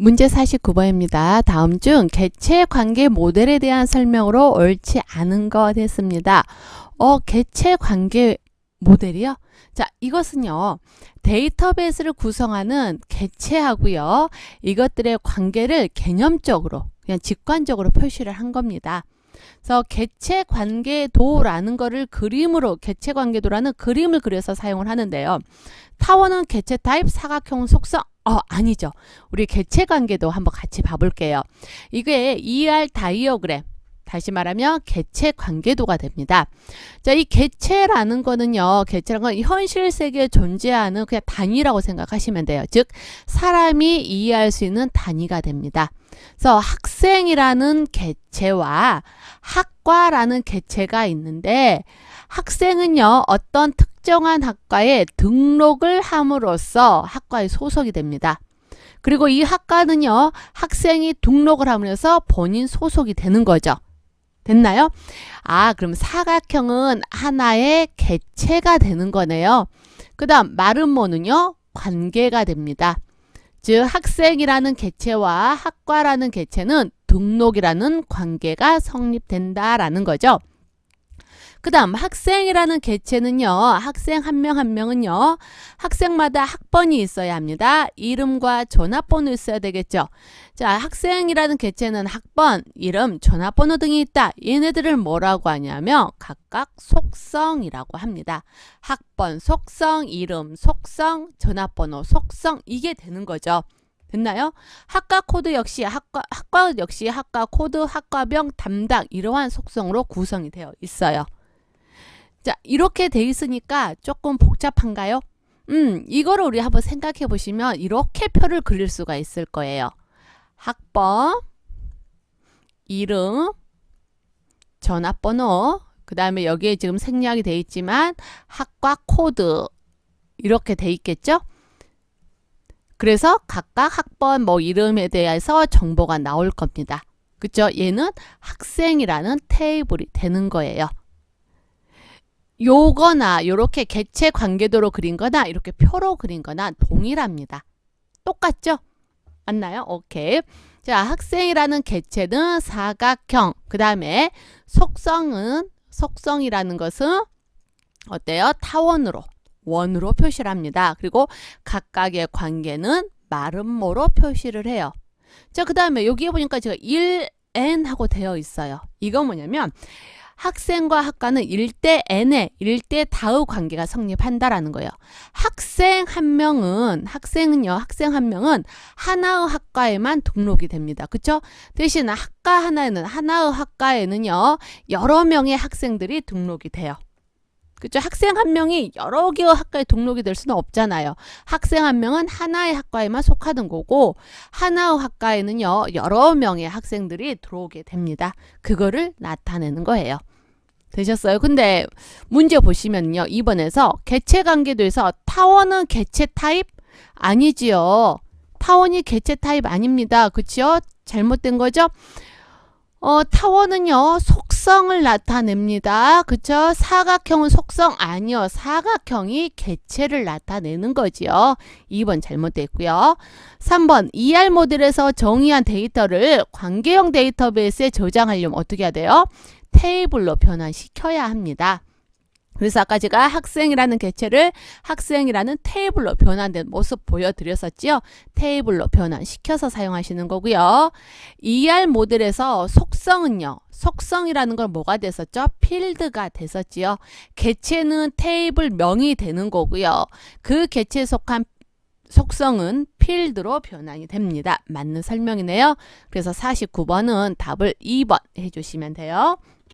문제 49번입니다. 다음 중 개체 관계 모델에 대한 설명으로 옳지 않은 것 했습니다. 어, 개체 관계 모델이요? 자, 이것은요, 데이터베이스를 구성하는 개체하고요, 이것들의 관계를 개념적으로, 그냥 직관적으로 표시를 한 겁니다. 그래서 개체 관계도라는 거를 그림으로, 개체 관계도라는 그림을 그려서 사용을 하는데요. 타원은 개체 타입, 사각형 속성, 어, 아니죠. 우리 개체 관계도 한번 같이 봐볼게요. 이게 ER 다이어그램. 다시 말하면 개체 관계도가 됩니다. 자, 이 개체라는 거는요, 개체라는 건 현실 세계에 존재하는 그냥 단위라고 생각하시면 돼요. 즉, 사람이 이해할 수 있는 단위가 됩니다. 그래서 학생이라는 개체와 학과라는 개체가 있는데, 학생은요, 어떤 특정한 학과에 등록을 함으로써 학과에 소속이 됩니다. 그리고 이 학과는요, 학생이 등록을 하면서 본인 소속이 되는 거죠. 됐나요? 아, 그럼 사각형은 하나의 개체가 되는 거네요. 그 다음, 마름모는요, 관계가 됩니다. 즉, 학생이라는 개체와 학과라는 개체는 등록이라는 관계가 성립된다라는 거죠. 그 다음 학생이라는 개체는요. 학생 한 명 한 명은요. 학생마다 학번이 있어야 합니다. 이름과 전화번호 있어야 되겠죠. 자 학생이라는 개체는 학번, 이름, 전화번호 등이 있다. 얘네들을 뭐라고 하냐면 각각 속성이라고 합니다. 학번, 속성, 이름, 속성, 전화번호, 속성 이게 되는 거죠. 됐나요? 학과 코드 역시 학과 학과 역시 학과 코드, 학과병, 담당 이러한 속성으로 구성이 되어 있어요. 자, 이렇게 돼 있으니까 조금 복잡한가요? 음, 이거를 우리 한번 생각해 보시면 이렇게 표를 그릴 수가 있을 거예요. 학번, 이름, 전화번호, 그 다음에 여기에 지금 생략이 돼 있지만 학과 코드 이렇게 돼 있겠죠? 그래서 각각 학번 뭐 이름에 대해서 정보가 나올 겁니다. 그죠? 얘는 학생이라는 테이블이 되는 거예요. 요거나 요렇게 개체 관계도로 그린 거나 이렇게 표로 그린 거나 동일합니다. 똑같죠? 맞나요? 오케이. 자, 학생이라는 개체는 사각형. 그 다음에 속성은, 속성이라는 것은 어때요? 타원으로, 원으로 표시를 합니다. 그리고 각각의 관계는 마름모로 표시를 해요. 자, 그 다음에 여기에 보니까 제가 1n 하고 되어 있어요. 이거 뭐냐면 학생과 학과는 1대 n의 1대 다의 관계가 성립한다라는 거예요. 학생 한 명은 학생은요. 학생 한 명은 하나의 학과에만 등록이 됩니다. 그렇죠? 대신 학과 하나에는 하나의 학과에는요. 여러 명의 학생들이 등록이 돼요. 그죠? 학생 한 명이 여러 개의 학과에 등록이 될 수는 없잖아요. 학생 한 명은 하나의 학과에만 속하는 거고 하나의 학과에는요. 여러 명의 학생들이 들어오게 됩니다. 그거를 나타내는 거예요. 되셨어요? 근데 문제 보시면요. 2번에서 개체 관계도에서 타원은 개체 타입 아니지요. 타원이 개체 타입 아닙니다. 그치요? 잘못된 거죠? 어, 타원은요, 속성을 나타냅니다. 그쵸? 사각형은 속성 아니요. 사각형이 개체를 나타내는 거지요. 2번 잘못됐고요. 3번 ER 모델에서 정의한 데이터를 관계형 데이터베이스에 저장하려면 어떻게 해야 돼요? 테이블로 변환시켜야 합니다. 그래서 아까 제가 학생이라는 개체를 학생이라는 테이블로 변환된 모습 보여드렸었지요. 테이블로 변환시켜서 사용하시는 거고요. ER 모델에서 속성은요. 속성이라는 걸 뭐가 됐었죠? 필드가 됐었지요. 개체는 테이블 명이 되는 거고요. 그 개체에 속한 속성은 필드로 변환이 됩니다. 맞는 설명이네요. 그래서 49번은 답을 2번 해주시면 돼요.